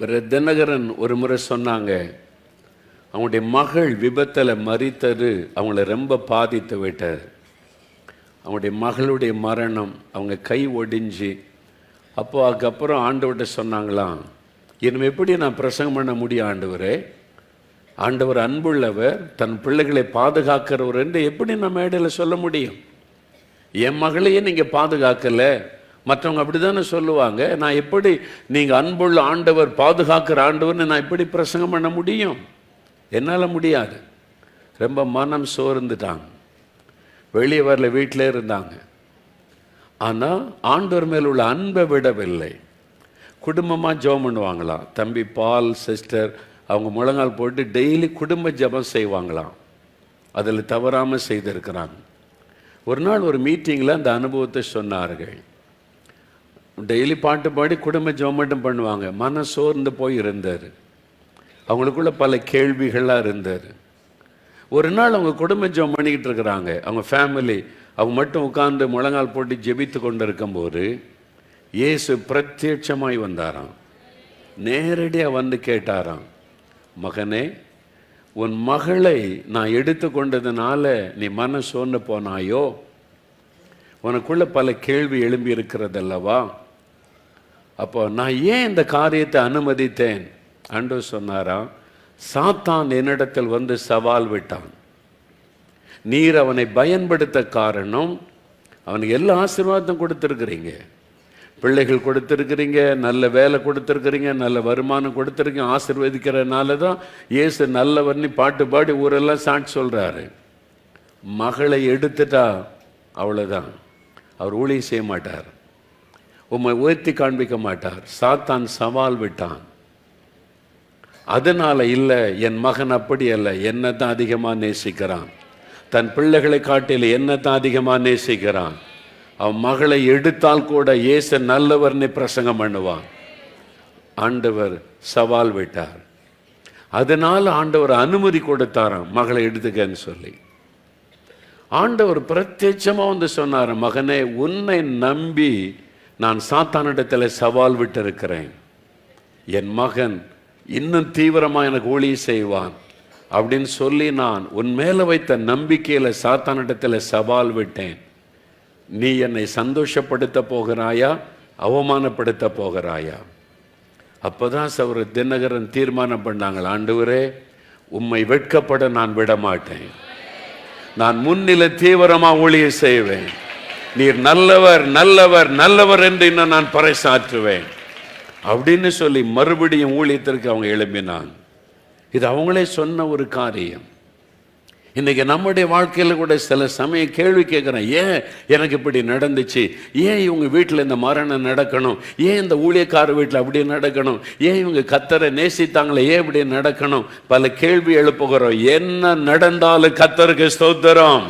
தினகரன் ஒரு முறை சொன்னாங்க அவங்களுடைய மகள் விபத்தில் மறித்தது அவங்கள ரொம்ப பாதித்து விட்டார் அவங்களுடைய மகளுடைய மரணம் அவங்க கை ஒடிஞ்சு அப்போ அதுக்கப்புறம் ஆண்டவர்கிட்ட சொன்னாங்களாம் இனிமே எப்படி நான் பிரசங்கம் பண்ண முடியும் ஆண்டவரே? ஆண்டவர் அன்புள்ளவர் தன் பிள்ளைகளை பாதுகாக்கிறவர் என்று எப்படி நான் மேடையில் சொல்ல முடியும்? என் மகளையே நீங்கள் பாதுகாக்கலை. மற்றவங்க அப்படி தானே சொல்லுவாங்க? நான் எப்படி நீங்கள் அன்புள்ள ஆண்டவர் பாதுகாக்கிற ஆண்டவர்னு நான் எப்படி பிரசங்கம் பண்ண முடியும்? என்னால் முடியாது. ரொம்ப மனம் சோர்ந்துட்டாங்க. வெளியே வரல வீட்டிலே இருந்தாங்க. ஆனால் ஆண்டவர் மேல் உள்ள அன்பை விடவில்லை. குடும்பமாக ஜெபம் பண்ணுவாங்களாம் தம்பி பால் சிஸ்டர் அவங்க முழங்கால் போட்டு டெய்லி குடும்ப ஜெபம் செய்வாங்களாம். அதில் தவறாமல் செய்திருக்கிறாங்க. ஒரு நாள் ஒரு மீட்டிங்கில் அந்த அனுபவத்தை சொன்னார்கள். டெய்லி பாட்டு பாடி குடும்ப ஜெபம் மட்டும் பண்ணுவாங்க. மன சோர்ந்து போய் இருந்தார். அவங்களுக்குள்ள பல கேள்விகளாக இருந்தார். ஒரு நாள் அவங்க குடும்ப ஜோம் பண்ணிக்கிட்டு இருக்கிறாங்க. அவங்க ஃபேமிலி அவங்க மட்டும் உட்கார்ந்து முழங்கால் போட்டு ஜெபித்து கொண்டு இருக்கும்போது இயேசு பிரத்யட்சமாய் வந்தாராம். நேரடியாக வந்து கேட்டாராம் மகனே உன் மகளை நான் எடுத்து கொண்டதுனால நீ மன சோர்ந்து போனாயோ? உனக்குள்ள பல கேள்வி எழும்பி இருக்கிறதல்லவா? அப்போ நான் ஏன் இந்த காரியத்தை அனுமதித்தேன்? அன்று சொன்னாராம் சாத்தான் என்னிடத்தில் வந்து சவால் விட்டான். நீர் அவனை பயன்படுத்த காரணம் அவனுக்கு எல்லா ஆசீர்வாதம் கொடுத்துருக்குறீங்க. பிள்ளைகள் கொடுத்துருக்குறீங்க நல்ல வேலை கொடுத்துருக்குறீங்க நல்ல வருமானம் கொடுத்துருக்கீங்க ஆசிர்வதிக்கிறனால தான் இயேசு நல்லவர்னி பாட்டு பாடி ஊரெல்லாம் சாட்சி சொல்கிறாரு மகளை எடுத்துட்டா அவ்வளோதான் அவர் ஊழியம் செய்ய மாட்டார். உம்மை உயர்த்தி காண்பிக்க மாட்டார். சாத்தான் சவால் விட்டான். அதனால இல்லை என் மகன் அப்படி அல்ல என்னை தான் அதிகமாக நேசிக்கிறான். தன் பிள்ளைகளை காட்டில் என்னை தான் அதிகமாக நேசிக்கிறான். அவன் மகளை எடுத்தால் கூட இயேசு நல்லவர்னு பிரசங்கம் பண்ணுவான். ஆண்டவர் சவால் விட்டார். அதனால் ஆண்டவர் அனுமதி கொடுத்தாராம் மகளை எடுத்துக்கன்னு சொல்லி. ஆண்டவர் பிரத்யட்சமாக வந்து சொன்னார் மகனே உன்னை நம்பி நான் சாத்தானிடத்தில் சவால் விட்டிருக்கிறேன். என் மகன் இன்னும் தீவிரமாக எனக்கு ஒளி செய்வான் அப்படின்னு சொல்லி நான் உன் மேலே வைத்த நம்பிக்கையில் சாத்தானிடத்தில் சவால் விட்டேன். நீ என்னை சந்தோஷப்படுத்த போகிறாயா? அவமானப்படுத்த போகிறாயா? அப்போதான் சவர் தினகரன் தீர்மானம் பண்ணாங்கள் ஆண்டவரே உம்மை வெட்கப்பட நான் விடமாட்டேன். நான் முன்னில தீவிரமாக ஊழியம் செய்வேன். நீர் நல்லவர் நல்லவர் நல்லவர் என்று இன்னும் நான் பறைசாற்றுவேன். அப்படின்னு சொல்லி மறுபடியும் ஊழியத்திற்கு அவங்க எழும்பினாங்க. இது அவங்களே சொன்ன ஒரு காரியம். இன்றைக்கி நம்முடைய வாழ்க்கையில் கூட சில சமயம் கேள்வி கேட்குறேன் ஏன் எனக்கு இப்படி நடந்துச்சு? ஏன் இவங்க வீட்டில் இந்த மரணம் நடக்கணும்? ஏன் இந்த ஊழியக்கார வீட்டில் அப்படி நடக்கணும்? ஏன் இவங்க கத்தரை நேசித்தாங்களே? ஏன் இப்படி நடக்கணும்? பல கேள்வி எழுப்புகிறோம். என்ன நடந்தாலும் கத்தருக்கு ஸ்தோத்திரம்.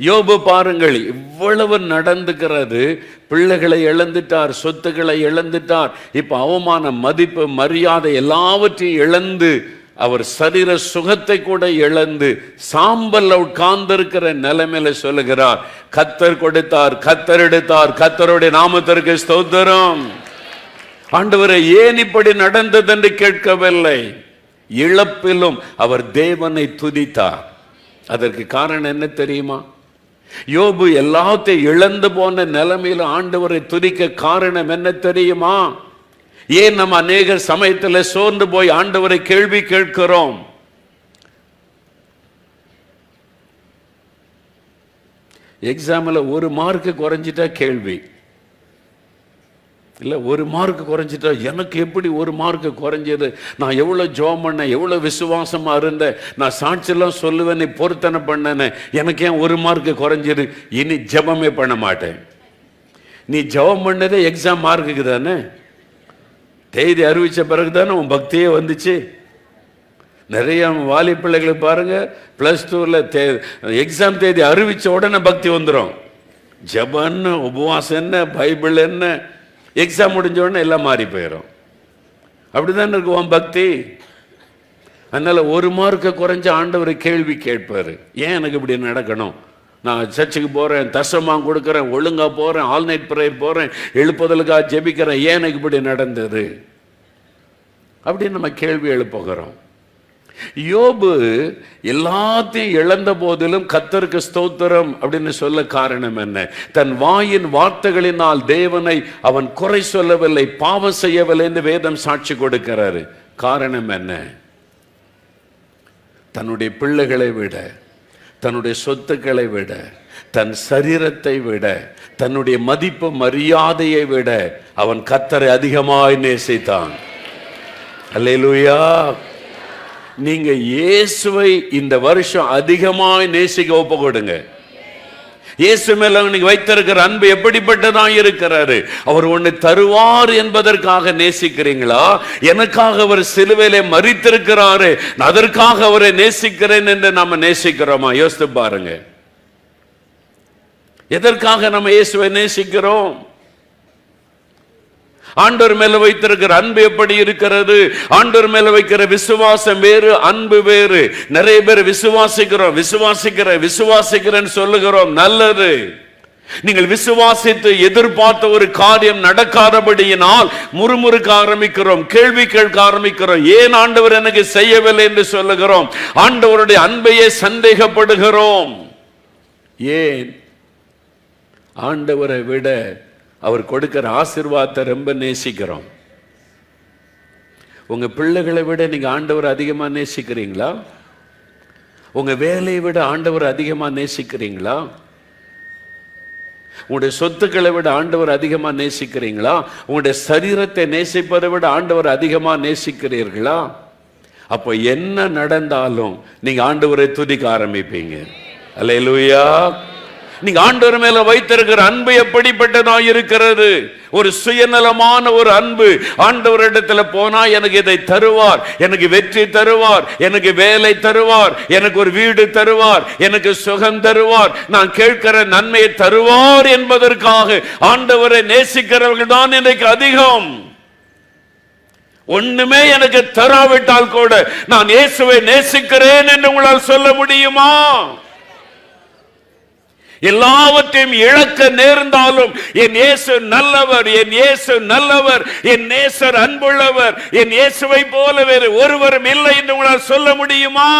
யோபு பாருங்கள் இவ்வளவு நடந்துக்கிறது பிள்ளைகளை இழந்துட்டார் சொத்துக்களை இழந்துட்டார். இப்போ அவமான மதிப்பு மரியாதை எல்லாவற்றையும் இழந்து அவர் சரீர சுகத்தை கூட இழந்து சாம்பல் உட்கார்ந்திருக்கிற நிலைமையில சொல்லுகிறார் கத்தர் கொடுத்தார் கத்தர் எடுத்தார் கத்தருடைய நாமத்திற்கு ஸ்தோத்திரம். ஆண்டவரை ஏன் இப்படி நடந்தது என்று கேட்கவில்லை. இழப்பிலும் அவர் தேவனை துதித்தார். அதற்கு காரணம் என்ன தெரியுமா? யோபு எல்லாத்தையும் இழந்து போன நிலைமையில ஆண்டவரை துதிக்க காரணம் என்ன தெரியுமா? ஏன் நம்ம அநேக சமயத்தில் சோர்ந்து போய் ஆண்டவரை கேள்வி கேட்கிறோம்? எக்ஸாமில் ஒரு மார்க்கு குறைஞ்சிட்டா கேள்வி. இல்லை ஒரு மார்க் குறைஞ்சிட்டா எனக்கு எப்படி ஒரு மார்க் குறைஞ்சது? நான் எவ்வளோ ஜோம் பண்ணேன் எவ்வளோ விசுவாசமாக இருந்தேன்? நான் சாட்சியெல்லாம் சொல்லுவேன் நீ பொருத்தனை பண்ணேன்னு. எனக்கு ஏன் ஒரு மார்க் குறைஞ்சது? இனி ஜெபமே பண்ண மாட்டேன். நீ ஜெபம் பண்ணதே எக்ஸாம் மார்க்குக்கு தானே? தேதி அறிவித்த பிறகு தானே உன் பக்தியே வந்துச்சு? நிறைய வாலி பிள்ளைகளுக்கு பாருங்கள் ப்ளஸ் டூவில் தே எக்ஸாம் தேதி அறிவித்த உடனே பக்தி வந்துடும் ஜபம் என்ன உபவாசம் என்ன பைபிள் என்ன? எக்ஸாம் முடிஞ்ச உடனே எல்லாம் மாறி போயிடும் அப்படிதான் இருக்கு உன் பக்தி? அதனால் ஒரு மார்க்கை குறைஞ்ச ஆண்டவர் கேள்வி கேட்பார். ஏன் எனக்கு இப்படி நடக்கணும்? நான் சர்ச்சுக்கு போகிறேன் தசமாக கொடுக்குறேன் ஒழுங்காக போகிறேன் ஆல் நைட் ப்ரேயர் போகிறேன் எழுப்புதலுக்காக ஜெபிக்கிறேன். ஏன் எனக்கு இப்படி நடந்தது? அப்படின்னு நம்ம கேள்வி எழுப்புகிறோம். யோபு எல்லாத்தையும் இழந்த போதிலும் கத்தருக்கு ஸ்தோத்திரம் அப்படின்னு சொல்ல காரணம் என்ன? தன் வாயின் வார்த்தைகளினால் தேவனை அவன் குறை சொல்லவில்லை பாவம் செய்யவில்லை என்று வேதம் சாட்சி கொடுக்கிறாரு. காரணம் என்ன? தன்னுடைய பிள்ளைகளை விட தன்னுடைய சொத்துக்களை விட தன் சரீரத்தை விட தன்னுடைய மதிப்பு மரியாதையை விட அவன் கத்தரை அதிகமாய் நேசித்தான். அல்லேலூயா! நீங்க இயேசுவை இந்த வருஷம் அதிகமாய் நேசிக்க ஒப்பு கொடுங்க இயேசு மேல நீங்க வைத்திருக்கிற அன்பு எப்படிப்பட்டதா இருக்கிறாரு? அவர் ஒண்ணு தருவார் என்பதற்காக நேசிக்கிறீங்களா? எனக்காக அவர் சிலுவையிலே மறித்திருக்கிறாரு அதற்காக அவரை நேசிக்கிறேன் என்று நாம நேசிக்கிறோமா? யோசித்து பாருங்க. எதற்காக நம்ம இயேசுவை நேசிக்கிறோம்? ஆண்டவர் மேல வைத்திருக்கிற அன்பு எப்படி இருக்கிறது? ஆண்டவர் மேல வைக்கிற விசுவாசம் வேறு அன்பு வேறு. நிறைய பேர் விசுவாசிக்கிறோம் விசுவாசிக்கிற விசுவாசிக்கிறேன்னு சொல்லுகிறோம். நல்லது. நீங்கள் விசுவாசித்து எதிர்பார்த்த ஒரு காரியம் நடக்காதபடியினால் முறுமுறுக்க ஆரம்பிக்கிறோம் கேள்வி கேட்க ஆரம்பிக்கிறோம். ஏன் ஆண்டவர் எனக்கு செய்யவில்லை என்று சொல்லுகிறோம்? ஆண்டவருடைய அன்பையே சந்தேகப்படுகிறோம். ஏன்? ஆண்டவரை விட அவர் கொடுக்கிற ஆசிர்வாதத்தை ரொம்ப நேசிக்கிறோம். உங்க பிள்ளைகளை விட நீங்க ஆண்டவர் அதிகமா நேசிக்கிறீங்களா? உங்க வேலையை விட ஆண்டவர் அதிகமா நேசிக்கிறீங்களா? உங்களுடைய சொத்துக்களை விட ஆண்டவர் அதிகமா நேசிக்கிறீங்களா? உங்களுடைய சரீரத்தை நேசிப்பதை விட ஆண்டவர் அதிகமா நேசிக்கிறீர்களா? அப்போ என்ன நடந்தாலும் நீங்க ஆண்டவரை துதிக்க ஆரம்பிப்பீங்க. அல்லேலூயா நீங்க ஆண்டவர் மேல வைத்திருக்கிற அன்பு எப்படிப்பட்டதா இருக்கிறது? ஒரு சுயநலமான ஒரு அன்பு. ஆண்டவரிடத்துல போனா எனக்கு இதை தருவார். எனக்கு வெற்றி தருவார். எனக்கு வேலை தருவார். எனக்கு ஒரு வீடு தருவார். எனக்கு சுகம் தருவார். நான் கேட்கிற நன்மையை தருவார் என்பதற்காக ஆண்டவரை நேசிக்கிறவர்கள் தான் எனக்கு அதிகம். ஒண்ணுமே எனக்கு தராவிட்டால் கூட நான் இயேசுவை நேசிக்கிறேன் என்று உங்களால் சொல்ல முடியுமா? எல்லாவற்றையும் இழக்க நேர்ந்தாலும் என் இயேசு நல்லவர் என் இயேசு நல்லவர் என் நேசர் அன்புள்ளவர் என் இயேசுவை போல வேறு ஒருவரும் இல்லை என்று உங்களால் சொல்ல முடியுமா?